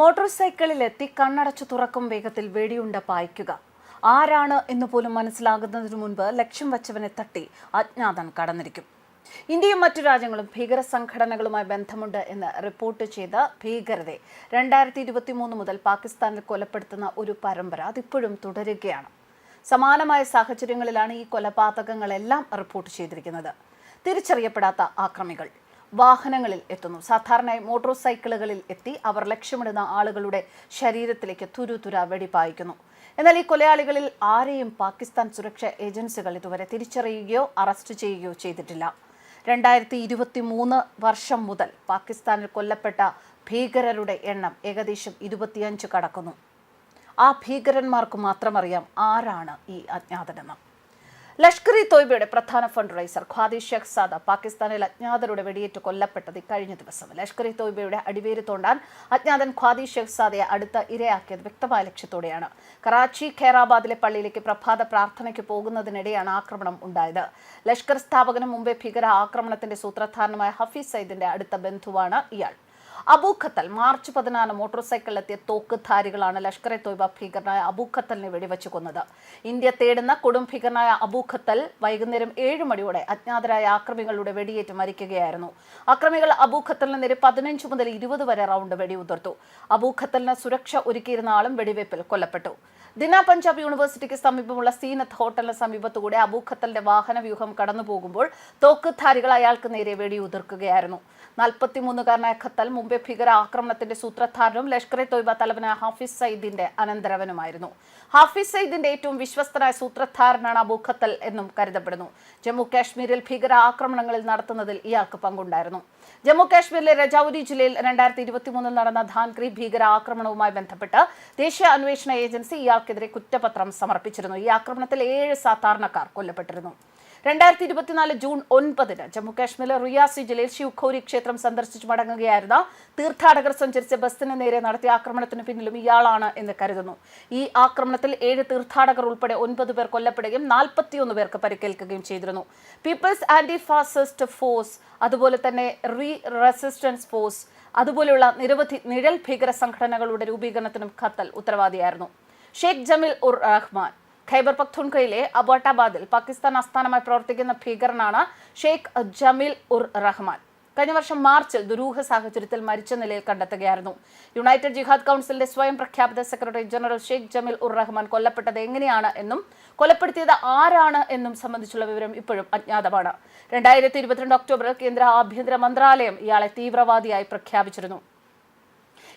Motor സൈക്കിളിലെത്തി കണ്ണടച്ചു തുറക്കും വേഗത്തിൽ വെടിയുണ്ട പായിക്കുക. ആരാണ് എന്ന് പോലും മനസ്സിലാകുന്നതിനു മുൻപ് ലക്ഷ്യം വച്ചവനെ തട്ടി അജ്ഞാതൻ കടന്നിരിക്കും. ഇന്ത്യയും മറ്റു രാജ്യങ്ങളും ഭീകര സംഘടനകളുമായി ബന്ധമുണ്ട് എന്ന് റിപ്പോർട്ട് ചെയ്ത ഭീകരരെ രണ്ടായിരത്തി ഇരുപത്തി മൂന്ന് മുതൽ പാകിസ്ഥാനിൽ കൊലപ്പെടുത്തുന്ന ഒരു പരമ്പര അതിപ്പോഴും തുടരുകയാണ്. സമാനമായ സാഹചര്യങ്ങളിലാണ് ഈ കൊലപാതകങ്ങളെല്ലാം റിപ്പോർട്ട് ചെയ്തിരിക്കുന്നത്. തിരിച്ചറിയപ്പെടാത്ത ആക്രമികൾ. വാഹനങ്ങളിൽ എത്തുന്നു. സാധാരണയായി മോട്ടോർ സൈക്കിളുകളിൽ എത്തി അവർ ലക്ഷ്യമിടുന്ന ആളുകളുടെ ശരീരത്തിലേക്ക് തുരുതുര വെടിപ്പായിക്കുന്നു എന്നാൽ ഈ കൊലയാളികളിൽ ആരെയും പാകിസ്ഥാൻ സുരക്ഷാ ഏജൻസികൾ ഇതുവരെ തിരിച്ചറിയുകയോ അറസ്റ്റ് ചെയ്യുകയോ ചെയ്തിട്ടില്ല. രണ്ടായിരത്തി ഇരുപത്തി മൂന്ന് വർഷം മുതൽ പാകിസ്ഥാനിൽ കൊല്ലപ്പെട്ട ഭീകരരുടെ എണ്ണം ഏകദേശം ഇരുപത്തിയഞ്ച് കടക്കുന്നു. ആ ഭീകരന്മാർക്ക് മാത്രമറിയാം ആരാണ് ഈ അജ്ഞാതനെന്ന്. ലഷ്കർ ഇ തോയ്ബയുടെ പ്രധാന ഫണ്ട് റൈസർ ഖാദി ഷെഖ് സാദ പാകിസ്ഥാനിൽ അജ്ഞാതരുടെ വെടിയേറ്റ് കൊല്ലപ്പെട്ടത് കഴിഞ്ഞ ദിവസം. ലഷ്കർ ഇ തോയ്ബയുടെ അടിവേര് തോണ്ടാൻ അജ്ഞാതൻ ഖാദി ഷെഖ് സാദയെ അടുത്ത ഇരയാക്കിയത് വ്യക്തമായ ലക്ഷ്യത്തോടെയാണ്. കറാച്ചി ഖേറാബാദിലെ പള്ളിയിലേക്ക് പ്രഭാത പ്രാർത്ഥനയ്ക്ക് പോകുന്നതിനിടെയാണ് ആക്രമണം ഉണ്ടായത്. ലഷ്കർ സ്ഥാപകനും മുമ്പേ ഭീകര ആക്രമണത്തിന്റെ സൂത്രധാരനുമായ ഹഫീസ് സയ്യിദിന്റെ അടുത്ത ബന്ധുവാണ് ഇയാൾ. അബൂ ഖത്തൽ മാർച്ച് പതിനാറ് മോട്ടോർ സൈക്കിളിലെത്തിയ തോക്കുധാരികളാണ് ലഷ്കർ എ തോയ്ബ ഭീകരനായ അബൂഖത്തലിനെ വെടിവെച്ചു കൊന്നത്. ഇന്ത്യ തേടുന്ന കൊടും ഭീകരനായ അബൂഖത്തൽ വൈകുന്നേരം ഏഴ് മണിയോടെ അജ്ഞാതരായ ആക്രമികളുടെ വെടിയേറ്റ് മരിക്കുകയായിരുന്നു. ആക്രമികൾ അബൂഖത്തലിന് നേരെ പതിനഞ്ച് മുതൽ ഇരുപത് വരെ റൗണ്ട് വെടിയുതിർത്തു. ഉതിർത്തു ഖത്തലിന് സുരക്ഷ ഒരുക്കിയിരുന്ന ആളും വെടിവെപ്പിൽ കൊല്ലപ്പെട്ടു. ദിന പഞ്ചാബ് യൂണിവേഴ്സിറ്റിക്ക് സമീപമുള്ള സീനത്ത് ഹോട്ടലിന് സമീപത്തുകൂടെ അബൂഖത്തലിന്റെ വാഹന വ്യൂഹം കടന്നു പോകുമ്പോൾ തോക്കുധാരികൾ അയാൾക്ക് നേരെ വെടിയുതിർക്കുകയായിരുന്നു. നാൽപ്പത്തിമൂന്നുകാരനായ ഖത്തൽ ഭീകര ആക്രമണത്തിന്റെ സൂത്രധാരനും ലഷ്കർ എ തോയ്ബ തലവനായ ഹാഫിസ് സയ്യിദിന്റെ അനന്തരവനുമായിരുന്നു. ഹാഫിസ് സയ്യിദിന്റെ ഏറ്റവും വിശ്വസ്തനായ സൂത്രധാരനാണ് അബൂ ഖത്തൽ എന്നും കരുതപ്പെടുന്നു. ജമ്മു കാശ്മീരിൽ ഭീകര ആക്രമണങ്ങളിൽ നടത്തുന്നതിൽ ഇയാൾക്ക് പങ്കുണ്ടായിരുന്നു. ജമ്മു കാശ്മീരിലെ രജൌരി ജില്ലയിൽ രണ്ടായിരത്തി ഇരുപത്തിമൂന്നിൽ നടന്ന ധാൻഗ്രി ഭീകര ആക്രമണവുമായി ബന്ധപ്പെട്ട് ദേശീയ അന്വേഷണ ഏജൻസി ഇയാൾക്കെതിരെ കുറ്റപത്രം സമർപ്പിച്ചിരുന്നു. ഈ ആക്രമണത്തിൽ ഏഴ് സാധാരണക്കാർ കൊല്ലപ്പെട്ടിരുന്നു. രണ്ടായിരത്തി ഇരുപത്തിനാല് ജൂൺ ഒൻപതിന് ജമ്മുകാശ്മീരിലെ റിയാസി ജില്ലയിൽ ശിവഖോരി ക്ഷേത്രം സന്ദർശിച്ചു മടങ്ങുകയായിരുന്ന തീർത്ഥാടകർ സഞ്ചരിച്ച ബസ്സിന് നേരെ നടത്തിയ ആക്രമണത്തിന് പിന്നിലും ഇയാളാണ് എന്ന് കരുതുന്നു. ഈ ആക്രമണത്തിൽ ഏഴ് തീർത്ഥാടകർ ഉൾപ്പെടെ ഒൻപത് പേർ കൊല്ലപ്പെടുകയും നാൽപ്പത്തിയൊന്ന് പേർക്ക് പരിക്കേൽക്കുകയും ചെയ്തിരുന്നു. പീപ്പിൾസ് ആന്റി ഫാസിസ്റ്റ് ഫോഴ്സ് അതുപോലെ തന്നെ റീ റെസിസ്റ്റൻസ് ഫോഴ്സ് അതുപോലെയുള്ള നിരവധി നിഴൽ ഭീകര സംഘടനകളുടെ രൂപീകരണത്തിനും ഖത്തൽ ഉത്തരവാദിയായിരുന്നു. ഷെയ്ഖ് ജമീൽ ഉർ റഹ്മാൻ ഖൈബർ പഖ്തുൻകയിലെ അബോട്ടാബാദിൽ പാകിസ്ഥാൻ ആസ്ഥാനമായി പ്രവർത്തിക്കുന്ന ഭീകരനാണ് ഷെയ്ഖ് ജമീൽ ഉർ റഹ്മാൻ. കഴിഞ്ഞ വർഷം മാർച്ചിൽ ദുരൂഹ സാഹചര്യത്തിൽ മരിച്ച നിലയിൽ കണ്ടെത്തുകയായിരുന്നു. യുണൈറ്റഡ് ജിഹാദ് കൗൺസിലിന്റെ സ്വയം പ്രഖ്യാപിത സെക്രട്ടറി ജനറൽ ഷെയ്ഖ് ജമീൽ ഉർ റഹ്മാൻ കൊല്ലപ്പെട്ടത് എങ്ങനെയാണ് എന്നും കൊലപ്പെടുത്തിയത് ആരാണ് എന്നും സംബന്ധിച്ചുള്ള വിവരം ഇപ്പോഴും അജ്ഞാതമാണ്. രണ്ടായിരത്തി ഇരുപത്തിരണ്ട് ഒക്ടോബറിൽ കേന്ദ്ര ആഭ്യന്തര മന്ത്രാലയം ഇയാളെ തീവ്രവാദിയായി പ്രഖ്യാപിച്ചിരുന്നു.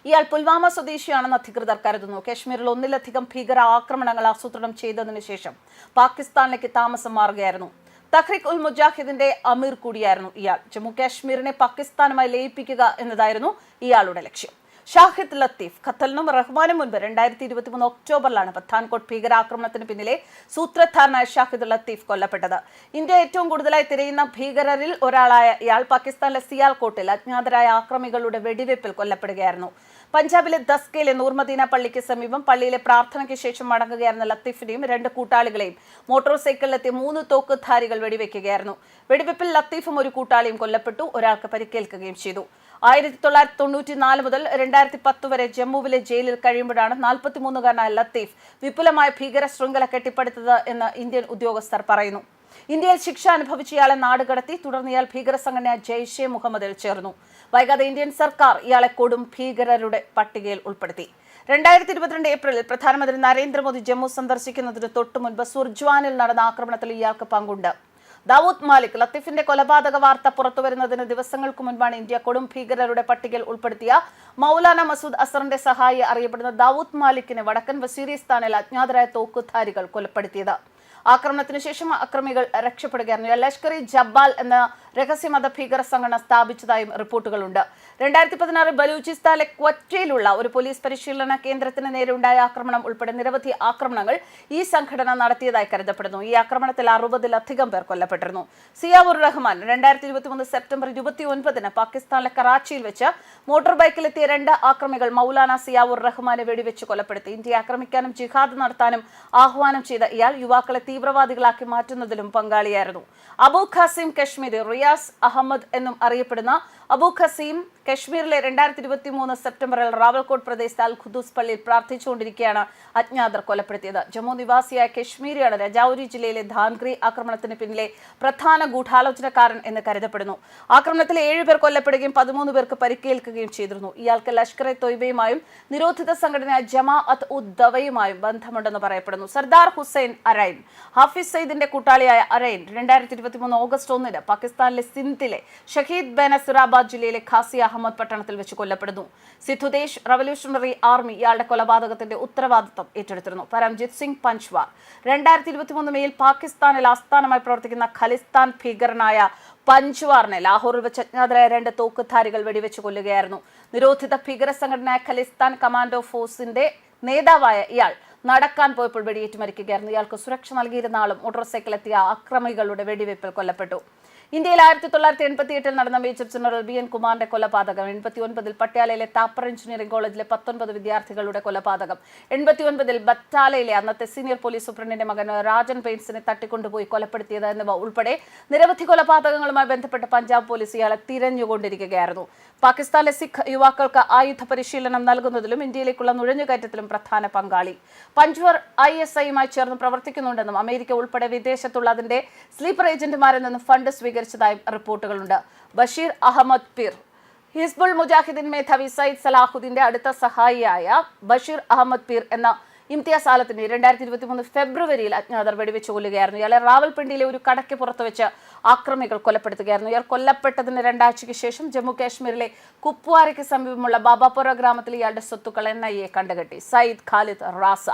ഇയാൾ പുൽവാമ സ്വദേശിയാണെന്ന് അധികൃതർ കരുതുന്നു കാശ്മീരിൽ ഒന്നിലധികം ഭീകര ആക്രമണങ്ങൾ ആസൂത്രണം ചെയ്തതിനു ശേഷം പാകിസ്ഥാനിലേക്ക് താമസം മാറുകയായിരുന്നു. തഹ്രിക് ഉൽ മുജാഹിദിന്റെ അമീർ കൂടിയായിരുന്നു ഇയാൾ. ജമ്മു കാശ്മീരിനെ പാകിസ്ഥാനുമായി ലയിപ്പിക്കുക എന്നതായിരുന്നു ഇയാളുടെ ലക്ഷ്യം. ഷാഹിദ് ലത്തീഫ് ഖത്തലിനും റഹ്മാനും മുൻപ് രണ്ടായിരത്തി ഇരുപത്തി മൂന്ന് ഒക്ടോബറിലാണ് പത്താൻകോട്ട് ഭീകരാക്രമണത്തിന് പിന്നിലെ സൂത്രധാരനായ ഷാഹിദ് ലത്തീഫ് കൊല്ലപ്പെട്ടത്. ഇന്ത്യ ഏറ്റവും കൂടുതലായി തിരയുന്ന ഭീകരരിൽ ഒരാളായ ഇയാൾ പാകിസ്ഥാനിലെ സിയാൽകോട്ടിൽ അജ്ഞാതരായ ആക്രമികളുടെ വെടിവയ്പിൽ കൊല്ലപ്പെടുകയായിരുന്നു. പഞ്ചാബിലെ ദസ്കയിലെ നൂർമദീന പള്ളിക്ക് സമീപം പള്ളിയിലെ പ്രാർത്ഥനയ്ക്ക് ശേഷം മടങ്ങുകയായിരുന്ന ലത്തീഫിനെയും രണ്ട് കൂട്ടാളികളെയും മോട്ടോർ സൈക്കിളിലെത്തിയ മൂന്ന് തോക്കുധാരികൾ വെടിവെക്കുകയായിരുന്നു. വെടിവെപ്പിൽ ലത്തീഫും ഒരു കൂട്ടാളിയും കൊല്ലപ്പെട്ടു. ഒരാൾക്ക് പരിക്കേൽക്കുകയും ചെയ്തു. ആയിരത്തി തൊള്ളായിരത്തി തൊണ്ണൂറ്റി നാല് മുതൽ രണ്ടായിരത്തി പത്ത് വരെ ജമ്മുവിലെ ജയിലിൽ കഴിയുമ്പോഴാണ് നാൽപ്പത്തിമൂന്നുകാരനായ ലത്തീഫ് വിപുലമായ ഭീകര ശൃംഖല കെട്ടിപ്പടുത്തത് എന്ന് ഇന്ത്യൻ ഉദ്യോഗസ്ഥർ പറയുന്നു. ഇന്ത്യയിൽ ശിക്ഷ അനുഭവിച്ച ഇയാളെ നാടുകടത്തി തുടർന്ന് ഇയാൾ ഭീകര സംഘടന ജെയ്ഷെ മുഹമ്മദിൽ ചേർന്നു. വൈകാതെ ഇന്ത്യൻ സർക്കാർ ഇയാളെ കൊടും ഭീകരരുടെ പട്ടികയിൽ ഉൾപ്പെടുത്തി. രണ്ടായിരത്തി ഇരുപത്തിരണ്ട് ഏപ്രിലിൽ പ്രധാനമന്ത്രി നരേന്ദ്രമോദി ജമ്മു സന്ദർശിക്കുന്നതിന് തൊട്ടു മുൻപ് സുർജ്വാനിൽ നടന്ന ആക്രമണത്തിൽ ഇയാൾക്ക് പങ്കുണ്ട്. ദാവൂദ് മാലിക് ലത്തീഫിന്റെ കൊലപാതക വാർത്ത പുറത്തുവരുന്നതിന് ദിവസങ്ങൾക്ക് മുൻപാണ് ഇന്ത്യ കൊടും ഭീകരരുടെ പട്ടികയിൽ ഉൾപ്പെടുത്തിയ മൗലാന മസൂദ് അസറിന്റെ സഹായി അറിയപ്പെടുന്ന ദാവൂദ് മാലിക്കിനെ വടക്കൻ വസീരിസ്ഥാനിൽ അജ്ഞാതരായ തോക്കുധാരികൾ കൊലപ്പെടുത്തിയത്. ആക്രമണത്തിന് ശേഷം അക്രമികൾ രക്ഷപ്പെടുകയായിരുന്നു. ലഷ്കർ ഇ ജബ്ബാൽ എന്ന രഹസ്യ മത ഭീകര സംഘടന സ്ഥാപിച്ചതായും റിപ്പോർട്ടുകളുണ്ട്. രണ്ടായിരത്തി പതിനാറ് ബലൂചിസ്ഥാനിലെ ക്വറ്റയിലുള്ള ഒരു പോലീസ് പരിശീലന കേന്ദ്രത്തിന് നേരെ ഉണ്ടായ ആക്രമണം ഉൾപ്പെടെ നിരവധി ആക്രമണങ്ങൾ ഈ സംഘടന നടത്തിയതായി കരുതപ്പെടുന്നു. ഈ ആക്രമണത്തിൽ അറുപതിലധികം പേർ കൊല്ലപ്പെട്ടിരുന്നു. സിയാവുർ റഹ്മാൻ രണ്ടായിരത്തി ഇരുപത്തിമൂന്ന് സെപ്റ്റംബർ ഇരുപത്തി ഒൻപതിന് പാകിസ്ഥാനിലെ കറാച്ചിയിൽ വെച്ച് മോട്ടോർ ബൈക്കിലെത്തിയ രണ്ട് ആക്രമികൾ മൗലാന സിയാവുർ റഹ്മാനെ വെടിവെച്ച് കൊലപ്പെടുത്തി. ഇന്ത്യയെ ആക്രമിക്കാനും ജിഹാദ് നടത്താനും ആഹ്വാനം ചെയ്ത ഇയാൾ യുവാക്കളെ തീവ്രവാദികളാക്കി മാറ്റുന്നതിലും പങ്കാളിയായിരുന്നു. അബു ഖാസിം കശ്മീരി റിയാസ് അഹമ്മദ് എന്നും അറിയപ്പെടുന്ന അബു ഖസീം കശ്മീരിലെ രണ്ടായിരത്തി ഇരുപത്തി മൂന്ന് സെപ്റ്റംബറിൽ റാവൽകോട്ട് പ്രദേശത്ത് അൽ ഖുദൂസ് പള്ളിയിൽ പ്രാർത്ഥിച്ചുകൊണ്ടിരിക്കുകയാണ് അജ്ഞാതർ കൊലപ്പെടുത്തിയത്. ജമ്മു നിവാസിയായ കശ്മീരിയാണ് രജൌരി ജില്ലയിലെ ധാൻഗ്രി ആക്രമണത്തിന് പിന്നിലെ പ്രധാന ഗൂഢാലോചനക്കാരൻ എന്ന് കരുതപ്പെടുന്നു. ആക്രമണത്തിൽ ഏഴുപേർ കൊല്ലപ്പെടുകയും പതിമൂന്ന് പേർക്ക് പരിക്കേൽക്കുകയും ചെയ്തിരുന്നു. ഇയാൾക്ക് ലഷ്കർ എ തൊയ്ബയുമായും നിരോധിത സംഘടന ജമാ അത്ത് ഉദ്ദവയുമായും ബന്ധമുണ്ടെന്ന് പറയപ്പെടുന്നു. സർദാർ ഹുസൈൻ അരൈൻ ഹാഫിസ് സയ്ദിന്റെ കൂട്ടാളിയായ അരൈൻ രണ്ടായിരത്തി ഇരുപത്തിമൂന്ന് ഓഗസ്റ്റ് ഒന്നിന് പാകിസ്ഥാനിലെ സിന്ധിലെ ഷഹീദ് ബനസുറാബാദ് ജില്ലയിലെ ഖാസി അഹമ്മദ് പട്ടണത്തിൽ വെച്ച് കൊല്ലപ്പെടുന്നു. സിദ്ധുദേശ് റവല്യൂഷണറി ആർമി ഇയാളുടെ കൊലപാതകത്തിന്റെ ഉത്തരവാദിത്തം ഏറ്റെടുത്തിരുന്നു. പരംജിത് സിംഗ് പഞ്ച്വാർ രണ്ടായിരത്തി ഇരുപത്തിമൂന്ന് മെയിൽ പാകിസ്ഥാനിൽ ആസ്ഥാനമായി പ്രവർത്തിക്കുന്ന ഖലിസ്ഥാൻ ഭീകരനായ പഞ്ച്വാറിനെ ലാഹോറിൽ വെച്ച് അജ്ഞാതരായ രണ്ട് തോക്കുധാരികൾ വെടിവെച്ച് കൊല്ലുകയായിരുന്നു. നിരോധിത ഭീകര സംഘടനയായ ഖലിസ്ഥാൻ കമാൻഡോ ഫോഴ്സിന്റെ നേതാവായ ഇയാൾ നടക്കാൻ പോയപ്പോൾ വെടിയേറ്റ് മരിക്കുകയായിരുന്നു. ഇയാൾക്ക് സുരക്ഷ നൽകിയിരുന്ന ആളും മോട്ടോർ സൈക്കിൾ എത്തിയ അക്രമികളുടെ വെടിവെയ്പ്പിൽ കൊല്ലപ്പെട്ടു. ഇന്ത്യയിൽ ആയിരത്തി തൊള്ളായിരത്തി എൺപത്തി എട്ടിൽ നടന്ന മേജർ ജനറൽ ബി എൻ കുമാറിന്റെ കൊലപാതകം എൺപത്തി ഒൻപതിൽ പട്യാലയിലെ താപ്പർ എഞ്ചിനീയറിംഗ് കോളേജിലെ പത്തൊൻപത് വിദ്യാർത്ഥികളുടെ കൊലപാതകം എൺപത്തി ഒൻപതിൽ ബറ്റാലയിലെ അന്നത്തെ സീനിയർ പോലീസ് സൂപ്രണ്ടിന്റെ മകൻ രാജൻ പെയിൻസിനെ തട്ടിക്കൊണ്ടുപോയി കൊലപ്പെടുത്തിയത് എന്നിവ ഉൾപ്പെടെ നിരവധി കൊലപാതകങ്ങളുമായി ബന്ധപ്പെട്ട് പഞ്ചാബ് പോലീസ് ഇയാളെ തിരഞ്ഞുകൊണ്ടിരിക്കുകയായിരുന്നു. പാകിസ്ഥാനിലെ സിഖ് യുവാക്കൾക്ക് ആയുധ പരിശീലനം നൽകുന്നതിലും ഇന്ത്യയിലേക്കുള്ള നുഴഞ്ഞുകയറ്റത്തിലും പ്രധാന പങ്കാളി. പഞ്ച്വർ ഐ എസ് ഐയുമായി ചേർന്ന് പ്രവർത്തിക്കുന്നുണ്ടെന്നും അമേരിക്ക ഉൾപ്പെടെ വിദേശത്തുള്ള അതിന്റെ സ്ലീപ്പർ ഏജന്റുമാരിൽ നിന്നും ഫണ്ട് സ്വീകരിച്ചതായും റിപ്പോർട്ടുകളുണ്ട്. ബഷീർ അഹമ്മദ് പീർ. ഹിസ്ബുൾ മുജാഹിദ്ദീൻ മേധാവി സയ്യിദ് സലാഹുദ്ദീന്റെ അടുത്ത സഹായിയായ ബഷീർ അഹമ്മദ് പീർ എന്ന ഇംതിയാസ് ആലത്തിന്റെ രണ്ടായിരത്തി ഇരുപത്തി മൂന്ന് ഫെബ്രുവരിയിൽ അജ്ഞാതർ വെടിവെച്ച് കൊല്ലുകയായിരുന്നു. ഇയാളെ റാവൽപിണ്ടിയിലെ ഒരു കടയ്ക്ക് പുറത്ത് വെച്ച് ആക്രമികൾ കൊലപ്പെടുത്തുകയായിരുന്നു. ഇയാൾ കൊല്ലപ്പെട്ടതിന് രണ്ടാഴ്ചയ്ക്ക് ശേഷം ജമ്മു കാശ്മീരിലെ കുപ്വാരയ്ക്ക് സമീപമുള്ള ബാബാപുര ഗ്രാമത്തിൽ ഇയാളുടെ സ്വത്തുക്കൾ എൻ ഐ എ കണ്ടുകെട്ടി. സയ്യിദ് ഖാലിദ് റാസ.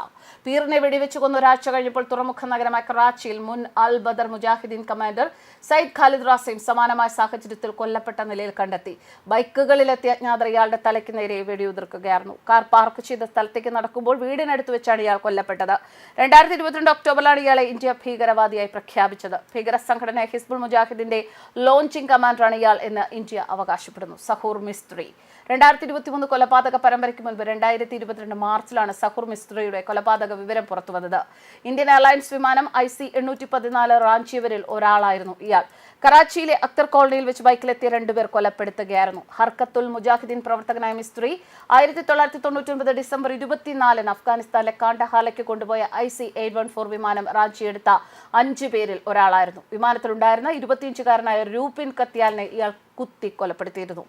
പീറിനെ വെടിവെച്ച് കൊന്ന ഒരാഴ്ച കഴിഞ്ഞപ്പോൾ തുറമുഖ നഗരമായ കറാച്ചിയിൽ മുൻ അൽ ബദർ മുജാഹിദ്ദീൻ കമാൻഡർ സയ്യിദ് ഖാലിദ് റാസയും സമാനമായ സാഹചര്യത്തിൽ കൊല്ലപ്പെട്ട നിലയിൽ കണ്ടെത്തി. ബൈക്കുകളിലെത്തിയ അജ്ഞാതർ ഇയാളുടെ തലയ്ക്ക് നേരെ വെടിയുതിർക്കുകയായിരുന്നു. കാർ പാർക്ക് ചെയ്ത സ്ഥലത്തേക്ക് നടക്കുമ്പോൾ വീടിനടുത്ത് വെച്ചാണ് ഇയാൾ കൊല്ലപ്പെട്ടത്. രണ്ടായിരത്തി ഇരുപത്തിരണ്ട് ഒക്ടോബറിലാണ് ഇയാളെ ഇന്ത്യ ഭീകരവാദിയായി പ്രഖ്യാപിച്ചത്. ഭീകര സംഘടന ഹിസ്ബുൾ മുജാഹിദിന്റെ ലോഞ്ചിങ് കമാൻഡറാണ് ഇയാൾ എന്ന് ഇന്ത്യ അവകാശപ്പെടുന്നു. സഹൂർ മിസ്ത്രി. രണ്ടായിരത്തി ഇരുപത്തി മൂന്ന് കൊലപാതക പരമ്പരയ്ക്ക് മുൻപ് രണ്ടായിരത്തി ഇരുപത്തിരണ്ട് മാർച്ചിലാണ് സഹൂർ മിസ്ത്രിയുടെ കൊലപാതക വിവരം പുറത്തുവന്നത്. ഇന്ത്യൻ എയർലൈൻസ് വിമാനം ഐ സി എണ്ണൂറ്റി പതിനാല് റാഞ്ചിയവരിൽ ഒരാളായിരുന്നു ഇയാൾ. കറാച്ചിയിലെ അക്തർ കോളനിയിൽ വെച്ച് ബൈക്കിലെത്തിയ രണ്ടുപേർ കൊലപ്പെടുത്തുകയായിരുന്നു. ഹർക്കത്തുൽ മുജാഹിദ്ദീൻ പ്രവർത്തകനായ മിസ്ത്രി ആയിരത്തി തൊള്ളായിരത്തി തൊണ്ണൂറ്റി ഒൻപത് ഡിസംബർ ഇരുപത്തിനാലിന് അഫ്ഗാനിസ്ഥാനിലെ കാണ്ടഹാലയ്ക്ക് കൊണ്ടുപോയ I C eight one four വിമാനം റാഞ്ചിയെടുത്ത അഞ്ചു പേരിൽ ഒരാളായിരുന്നു. വിമാനത്തിലുണ്ടായിരുന്ന ഇരുപത്തിയഞ്ചുകാരനായ രൂപിൻ കത്തിയാലിനെ ഇയാൾ കുത്തി കൊലപ്പെടുത്തിയിരുന്നു.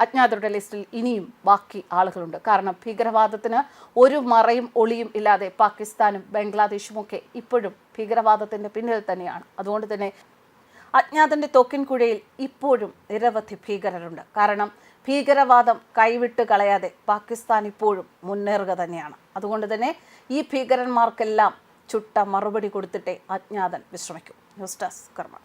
അജ്ഞാതരുടെ ലിസ്റ്റിൽ ഇനിയും ബാക്കി ആളുകളുണ്ട്. കാരണം ഭീകരവാദത്തിന് ഒരു മറയും ഒളിയും ഇല്ലാതെ പാകിസ്ഥാനും ബംഗ്ലാദേശും ഒക്കെ ഇപ്പോഴും ഭീകരവാദത്തിന്റെ പിന്നിൽ തന്നെയാണ്. അതുകൊണ്ട് തന്നെ അജ്ഞാതന്റെ തോക്കിൻകുഴയിൽ ഇപ്പോഴും നിരവധി ഭീകരരുണ്ട്. കാരണം ഭീകരവാദം കൈവിട്ട് കളയാതെ പാകിസ്ഥാൻ ഇപ്പോഴും മുന്നേറുക തന്നെയാണ്. അതുകൊണ്ട് തന്നെ ഈ ഭീകരന്മാർക്കെല്ലാം ചുട്ട മറുപടി കൊടുത്തിട്ടേ അജ്ഞാതൻ വിശ്രമിക്കൂ. ന്യൂസ് ഡെസ്ക് കർമ്മ